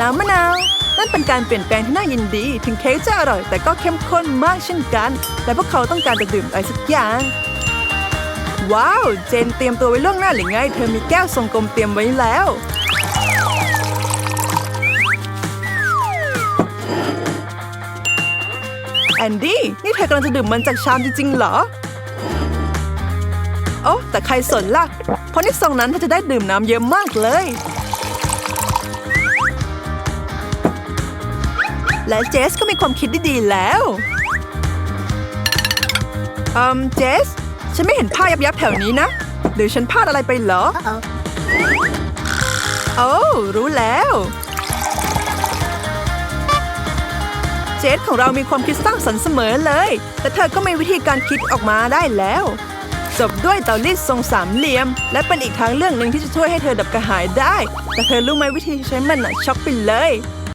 น้ำมะนาว นั่นเป็นการเปลี่ยนแปลงที่น่ายินดี ถึงเค้กจะอร่อย แต่ก็เข้มข้นมากเช่นกัน และพวกเขาต้องการจะดื่มอะไรสักอย่าง ว้าว เจนเตรียมตัวไว้ล่วงหน้าหรือไง เธอมีแก้วทรงกลมเตรียมไว้แล้ว แอนดี้ นี่เธอกำลังจะดื่มมันจากชามจริงๆเหรอโอ้แต่ใครสนล่ะ เพราะในซองนั้นเธอจะได้ดื่มน้ำเยอะมากเลย และเจสก็มีความคิดที่ดีแล้วอืมเจส ฉันไม่เห็นผ้ายับยับๆแถวนี้นะ หรือฉันพลาดอะไรไปเหรอ โอ้รู้แล้ว เจสของเรามีความคิดสร้างสรรค์เสมอเลย แต่เธอก็มีวิธีการคิดออกมาได้แล้ว จบด้วยเตารีดทรงสามเหลี่ยม และเป็นอีกทางเรื่องหนึ่งที่จะช่วยให้เธอดับกระหายได้ แต่เธอรู้ไหมวิธีใช้มันน่ะช็อกไปเลย